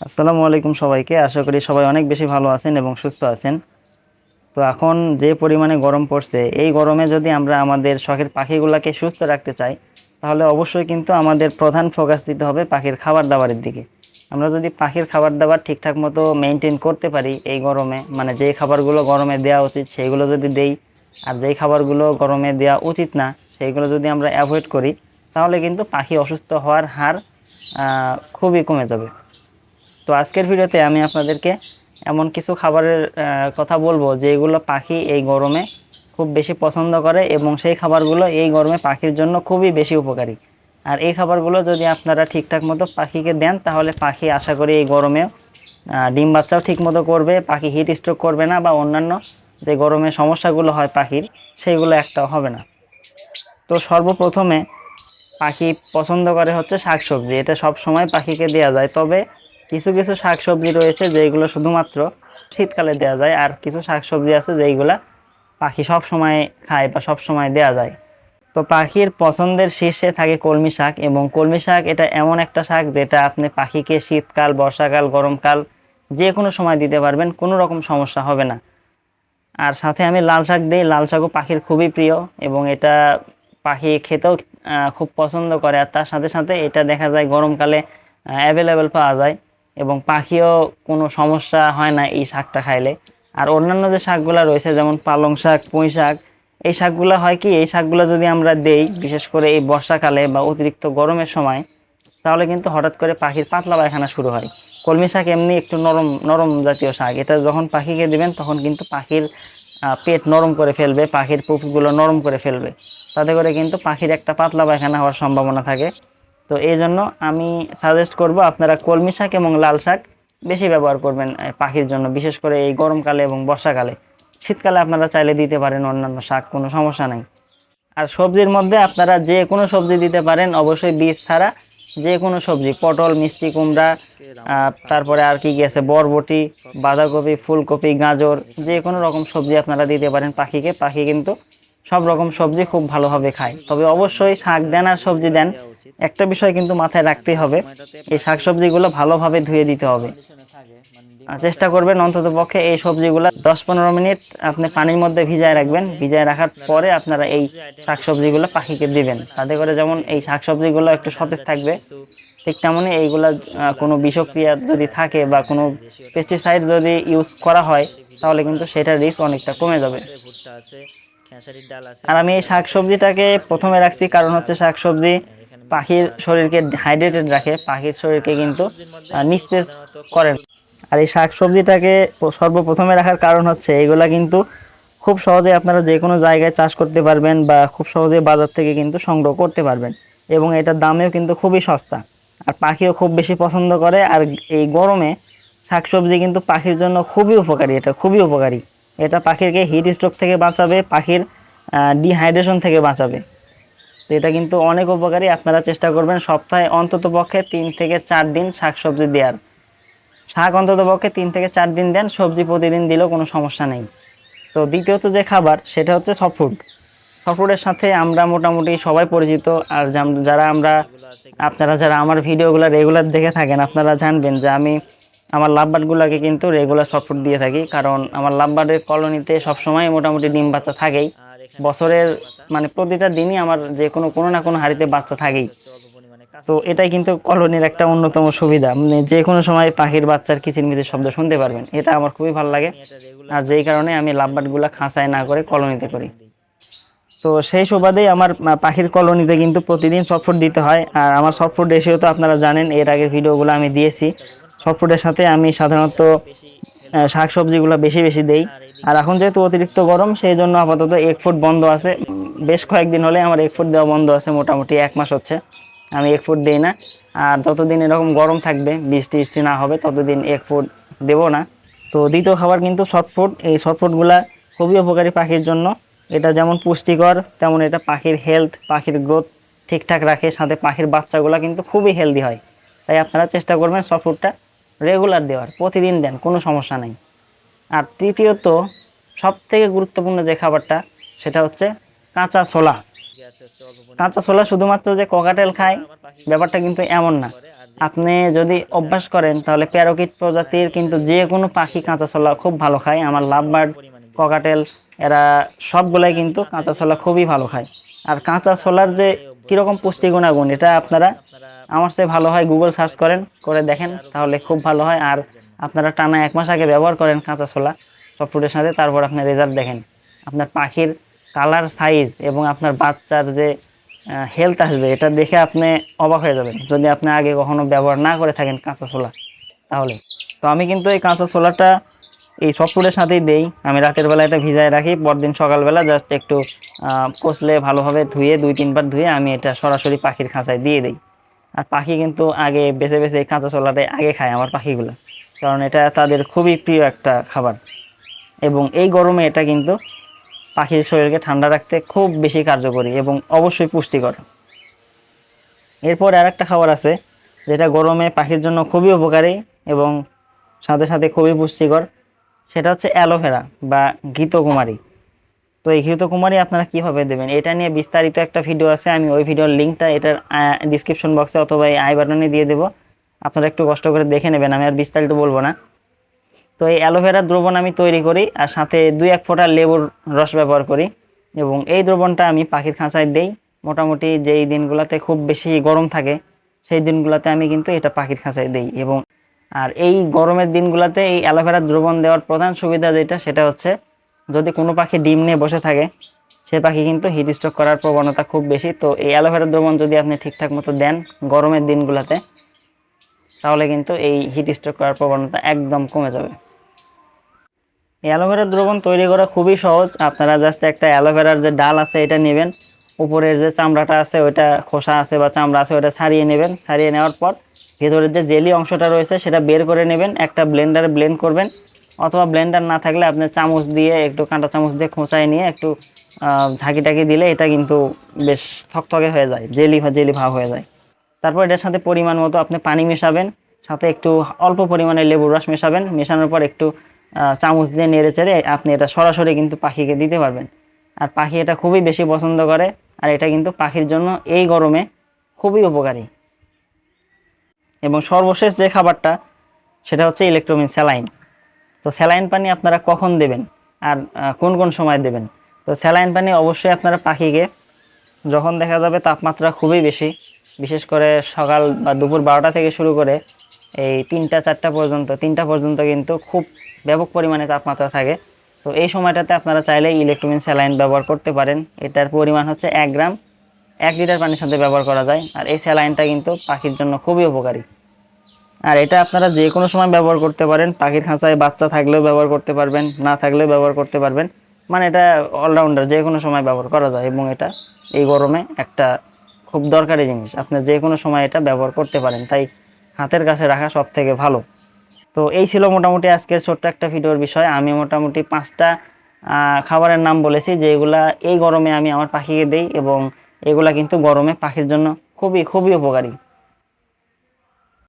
আসসালামু আলাইকুম সবাইকে। আশা করি সবাই অনেক বেশি ভালো আছেন এবং সুস্থ আছেন। তো এখন যে পরিমাণে গরম পড়ছে, এই গরমে যদি আমরা আমাদের শখের পাখিগুলোকে সুস্থ রাখতে চাই, তাহলে অবশ্যই কিন্তু আমাদের প্রধান ফোকাস দিতে হবে পাখির খাবার দাবারের দিকে। আমরা যদি পাখির খাবার দাবার ঠিকঠাক মতো মেনটেন করতে পারি এই গরমে মানে যে খাবারগুলো গরমে দেওয়া উচিত সেইগুলো যদি দেই, আর যেই খাবারগুলো গরমে দেওয়া উচিত না, সেইগুলো যদি আমরা অ্যাভয়েড করি, তাহলে কিন্তু পাখি অসুস্থ হওয়ার হার খুবই কমে যাবে। তো আজকের ভিডিওতে আমি আপনাদেরকে এমন কিছু খাবারের কথা বলব যেগুলো পাখি এই গরমে খুব বেশি পছন্দ করে এবং সেই খাবারগুলো এই গরমে পাখির জন্য খুবই বেশি উপকারী। আর এই খাবারগুলো যদি আপনারা ঠিকঠাক মতো পাখিকে দেন তাহলে পাখি আশা করি এই গরমে আহ, ডিম বাচ্চাও ঠিক মতো করবে পাখি হিট স্ট্রোক করবে না বা অন্যান্য যে গরমে সমস্যাগুলো হয় পাখির সেইগুলো একটাও হবে না। তো সর্বপ্রথমে পাখি পছন্দ করে হচ্ছে শাকসবজি এটা সব সময় পাখিকে দেওয়া যায়। তবে কিছু কিছু শাকসবজি রয়েছে যেগুলো শুধুমাত্র শীতকালে দেওয়া যায়, আর কিছু শাকসবজি আছে যেইগুলা পাখি সব সময় খায় বা সব সময় দেওয়া যায়। তো পাখির পছন্দের শীর্ষে থাকে কলমি শাক, এবং কলমি শাক এটা এমন একটা শাক যেটা আপনি পাখিকে শীতকাল, বর্ষাকাল, গরমকাল যে কোনো সময় দিতে পারবেন, কোনো রকম সমস্যা হবে না। আর সাথে আমি লাল শাক দিই, লাল শাকও পাখির খুবই প্রিয়, এবং এটা পাখি খেতেও খুব পছন্দ করে, আর তার সাথে সাথে এটা দেখা যায় গরমকালে অ্যাভেলেবেল পাওয়া যায়। এবং পাখিও কোনো সমস্যা হয় না এই শাকটা খাইলে। আর অন্যান্য যে শাকগুলো রয়েছে, যেমন পালং শাক, পুঁই শাক, এই শাকগুলো হয় কি, এই শাকগুলো যদি আমরা দেই, বিশেষ করে এই বর্ষাকালে বা অতিরিক্ত গরমের সময়, তাহলে কিন্তু হঠাৎ করে পাখির পাতলা পায়খানা শুরু হয়। কলমি শাক এমনি একটু নরম নরম জাতীয় শাক। এটা যখন পাখিকে দিবেন, তখন কিন্তু পাখির পেট নরম করে ফেলবে, পাখির পুপগুলো নরম করে ফেলবে। তাতে করে কিন্তু পাখির একটা পাতলা পায়খানা হওয়ার সম্ভাবনা থাকে। তো এই জন্য আমি সাজেস্ট করব আপনারা কলমি শাক এবং লাল শাক বেশি ব্যবহার করবেন পাখির জন্য, বিশেষ করে এই গরমকালে এবং বর্ষাকালে। শীতকালে আপনারা চাইলে দিতে পারেন অন্যান্য শাক, কোনো সমস্যা নাই। আর সবজির মধ্যে আপনারা যে কোনো সবজি দিতে পারেন, অবশ্যই বীজ ছাড়া যে কোনো সবজি, পটল, মিষ্টি কুমড়া তারপরে আর কি কি আছে, বরবটি, বাঁধাকপি, ফুলকপি, গাজর, যে কোনো রকম সবজি আপনারা দিতে পারেন পাখিকে। পাখি কিন্তু সব রকম সবজি খুব ভালোভাবে খায়। তবে অবশ্যই শাক দেন আর সবজি দেন, একটা বিষয় কিন্তু মাথায় রাখতেই হবে, এই শাক সবজিগুলো ভালোভাবে ধুয়ে দিতে হবে। চেষ্টা করবেন অন্তত পক্ষে এই সবজিগুলো দশ পনেরো মিনিট আপনি পানির মধ্যে ভিজায় রাখবেন। ভিজায় রাখার পরে আপনারা এই শাকসবজিগুলো পাখিকে দিবেন। তাতে করে যেমন এই শাকসবজিগুলো একটু সতেজ থাকবে, ঠিক তেমনই এইগুলা কোনো বিষক্রিয়া যদি থাকে বা কোনো পেস্টিসাইড যদি ইউজ করা হয়, তাহলে কিন্তু সেটার রিস্ক অনেকটা কমে যাবে। আর আমি এই শাকসবজিটাকে প্রথমে রাখছি, কারণ হচ্ছে শাকসবজি পাখির শরীরকে হাইড্রেটেড রাখে, পাখির শরীরকে কিন্তু নিস্তেজ করে। আর এই শাকসবজিটাকে সর্বপ্রথমে রাখার কারণ হচ্ছে, এগুলা কিন্তু খুব সহজে আপনারা যে কোনো জায়গায় চাষ করতে পারবেন বা খুব সহজে বাজার থেকে কিন্তু সংগ্রহ করতে পারবেন। এবং এটার দামেও কিন্তু খুবই সস্তা। আর পাখিও খুব বেশি পছন্দ করে, আর এই গরমে শাকসবজি কিন্তু পাখির জন্য খুবই উপকারী, এটা খুবই উপকারী। এটা পাখিকে হিট স্ট্রোক থেকে বাঁচাবে, পাখির ডিহাইড্রেশন থেকে বাঁচাবে। তো এটা কিন্তু অনেক উপকারী, আপনারা চেষ্টা করবেন সপ্তাহে অন্তত পক্ষে তিন থেকে চার দিন শাকসবজি দেওয়ার শাক অন্তত পক্ষে তিন থেকে চার দিন দেন, সবজি প্রতিদিন দিলেও কোনো সমস্যা নেই। তো দ্বিতীয়ত যে খাবার, সেটা হচ্ছে সফট সফটের সাথে আমরা মোটামুটি সবাই পরিচিত, আর যারা আমরা আপনারা যারা আমার ভিডিওগুলো রেগুলার দেখে থাকেন, আপনারা জানবেন যে আমি আমার লাভবার্ডগুলোকে কিন্তু রেগুলার সফট দিয়ে থাকি, কারণ আমার লাভবার্ডের কলোনিতে সবসময় মোটামুটি ডিম বাচ্চা থাকেই। বছরের মানে প্রতিটা দিনই আমার যে কোনো কোনো না কোনো হাড়িতে বাচ্চা থাকেই। তো এটাই কিন্তু কলোনির একটা অন্যতম সুবিধা। মানে যে কোনো সময় পাখির বাচ্চার কিচিরমিচির শব্দ শুনতে পারবেন, এটা আমার খুবই ভালো লাগে। আর যেই কারণে আমি লাভবার্ডগুলো খাঁচায় না করে কলোনিতে করি। তো সেই সুবাদেই আমার পাখির কলোনিতে কিন্তু প্রতিদিন সফট দিতে হয়। আর আমার সফট রেশিও তো আপনারা জানেন, এর আগের ভিডিওগুলো আমি দিয়েছি। সফটের সাথে আমি সাধারণত শাক শাকসবজিগুলো বেশি বেশি দেই। আর এখন যেহেতু অতিরিক্ত গরম সেই জন্য আপাতত এক ফুট বন্ধ আছে। বেশ কয়েকদিন হলে আমার এক ফুট দেওয়া বন্ধ আছে, মোটামুটি এক মাস হচ্ছে। আমি এক ফুট দিই না। আর যতদিন এরকম গরম থাকবে, বৃষ্টি বৃষ্টি না হবে, ততদিন এক ফুট দেবো না। তো দ্বিতীয় খাবার কিন্তু শর্টফুট এই শর্টফুটগুলা খুবই উপকারী পাখির জন্য। এটা যেমন পুষ্টিকর, তেমন এটা পাখির হেলথ পাখির গ্রোথ ঠিকঠাক রাখে। সাথে পাখির বাচ্চাগুলো কিন্তু খুবই হেলদি হয়। তাই আপনারা চেষ্টা করবেন শর্টফুটটা রেগুলার দেওয়ার, প্রতিদিন দেন, কোনো সমস্যা নেই। আর তৃতীয়ত সব থেকে গুরুত্বপূর্ণ যে খাবারটা, সেটা হচ্ছে কাঁচা ছোলা। কাঁচা ছোলা শুধুমাত্র যে ককাটেল খায়, ব্যাপারটা কিন্তু এমন না। আপনি যদি অভ্যাস করেন, তাহলে প্যারোকিট প্রজাতির কিন্তু যে কোনো পাখি কাঁচা ছোলা খুব ভালো খায়। আমার পরিমাণে দিই। ককাটেল এরা সবগুলাই কিন্তু কাঁচা ছোলা খুবই ভালো খায়। আর কাঁচা ছোলার যে কীরকম পুষ্টি গুণাগুণ এটা আপনারা আমার চেয়ে ভালো হয় গুগল সার্চ করেন, করে দেখেন, তাহলে খুব ভালো হয়। আর আপনারা টানা এক মাস আগে ব্যবহার করেন কাঁচা ছোলা ফুডের সাথে, তারপর আপনার রেজাল্ট দেখেন। আপনার পাখির কালার সাইজ এবং আপনার বাচ্চার যে হেলথ আসবে, এটা দেখে আপনি অবাক হয়ে যাবেন। যদি আপনি আগে কখনো ব্যবহার না করে থাকেন কাঁচা ছোলা, তাহলে। তো আমি কিন্তু এই কাঁচা ছোলাটা এই ফুডের সাথেই দেই। আমি রাতের বেলা এটা ভিজায় রাখি, পরদিন সকালবেলা জাস্ট একটু কষলে ভালোভাবে ধুয়ে, দুই, তিনবার ধুয়ে আমি এটা সরাসরি পাখির খাঁচায় দিয়ে দিই। আর পাখি কিন্তু আগে বেছে বেছে এই কাঁচা ছোলাটাই আগে খায় আমার পাখিগুলো। কারণ এটা তাদের খুবই প্রিয় একটা খাবার। এবং এই গরমে এটা কিন্তু পাখির শরীরকে ঠান্ডা রাখতে খুব বেশি কার্যকরী এবং অবশ্যই পুষ্টিকর। এরপর আর একটা খাবার আছে, যেটা গরমে পাখির জন্য খুবই উপকারী এবং সাথে সাথে খুবই পুষ্টিকর। সেটা হচ্ছে অ্যালোভেরা বা ঘৃতকুমারী। তো এই ঘৃতকুমারী আপনারা কীভাবে দেবেন? এটা নিয়ে বিস্তারিত একটা ভিডিও আছে, আমি ওই ভিডিওর লিঙ্কটা এটার ডিসক্রিপশন বক্সে অথবা এই আই বাটনে দিয়ে দেবো। আপনারা একটু কষ্ট করে দেখে নেবেন, আমি আর বিস্তারিত বলব না। তো এই অ্যালোভেরা দ্রবণ আমি তৈরি করি, আর সাথে দুই এক ফোঁটা লেবুর রস ব্যবহার করি। এবং এই দ্রবণটা আমি পাখির খাঁচায় দেই। মোটামুটি যেই দিনগুলোতে খুব বেশি গরম থাকে, সেই দিনগুলোতে আমি কিন্তু এটা পাখির খাঁচায় দেই। এবং আর এই গরমের দিনগুলোতে এই অ্যালোভেরা দ্রবণ দেওয়ার প্রধান সুবিধা যেটা, সেটা হচ্ছে যদি কোনো পাখি ডিম নিয়ে বসে থাকে, সে পাখি কিন্তু হিট স্ট্রোক করার প্রবণতা খুব বেশি। তো এই অ্যালোভেরা দ্রবণ যদি আপনি ঠিকঠাক মতো দেন গরমের দিনগুলোতে, তাহলে কিন্তু এই হিট স্ট্রোক করার প্রবণতা একদম কমে যাবে। অ্যালোভেরার দ্রবণ তৈরি করা খুবই সহজ। আপনারা জাস্ট একটা অ্যালোভেরার যে ডাল আছে, এটা নেবেন। উপরের যে চামড়াটা আছে, ওইটা খোসা আছে বা চামড়া আছে ওটা ছাড়িয়ে নেবেন। ছাড়িয়ে নেওয়ার পর ভেতরের যে জেলি অংশটা রয়েছে, সেটা বের করে নেবেন। একটা ব্লেন্ডারে ব্লেন্ড করবেন। অথবা ব্লেন্ডার না থাকলে আপনি চামচ দিয়ে, একটু কাঁটা চামচ দিয়ে খোঁচায় নিয়ে একটু ঝাঁকি টাকি দিলে এটা কিন্তু বেশ থকথকে হয়ে যায়, জেলি জেলি ভাব হয়ে যায়। তারপর এটার সাথে পরিমাণ মতো আপনি পানি মেশাবেন, সাথে একটু অল্প পরিমাণে লেবুর রস মেশাবেন। মেশানোর পর একটু চামচ দিয়ে নেড়ে চেড়ে আপনি এটা সরাসরি কিন্তু পাখিকে দিতে পারবেন। আর পাখি এটা খুবই বেশি পছন্দ করে। আর এটা কিন্তু পাখির জন্য এই গরমে খুবই উপকারী। এবং সর্বশেষ যে খাবারটা, সেটা হচ্ছে ইলেকট্রোমিন স্যালাইন তো স্যালাইন পানি আপনারা কখন দেবেন আর কোন কোন সময় দেবেন? তো স্যালাইন পানি অবশ্যই আপনারা পাখিকে যখন দেখা যাবে তাপমাত্রা খুবই বেশি, বিশেষ করে সকাল বা দুপুর বারোটা থেকে শুরু করে এই তিনটা, চারটা পর্যন্ত, তিনটা পর্যন্ত কিন্তু খুব ব্যাপক পরিমাণে তাপমাত্রা থাকে। তো এই সময়টাতে আপনারা চাইলে ইলেকট্রোমিন স্যালাইন ব্যবহার করতে পারেন। এটার পরিমাণ হচ্ছে এক গ্রাম। এক লিটার পানির সাথে ব্যবহার করা যায়। আর এই স্যালাইনটা কিন্তু পাখির জন্য খুবই উপকারী। আর এটা আপনারা যে কোনো সময় ব্যবহার করতে পারেন। পাখির খাঁচায় বাচ্চা থাকলেও ব্যবহার করতে পারবেন, না থাকলেও ব্যবহার করতে পারবেন। মানে এটা অলরাউন্ডার যে কোনো সময় ব্যবহার করা যায় এবং এটা এই গরমে একটা খুব দরকারি জিনিস। আপনি যে কোনো সময় এটা ব্যবহার করতে পারেন। তাই হাতের কাছে রাখা সব থেকে ভালো। তো এই ছিল মোটামুটি আজকের ছোট্ট একটা ভিডিওর বিষয়। আমি মোটামুটি পাঁচটা খাবারের নাম বলেছি যে এগুলা এই গরমে আমি আমার পাখিকে দেই এবং এগুলা কিন্তু গরমে পাখির জন্য খুবই খুবই উপকারী।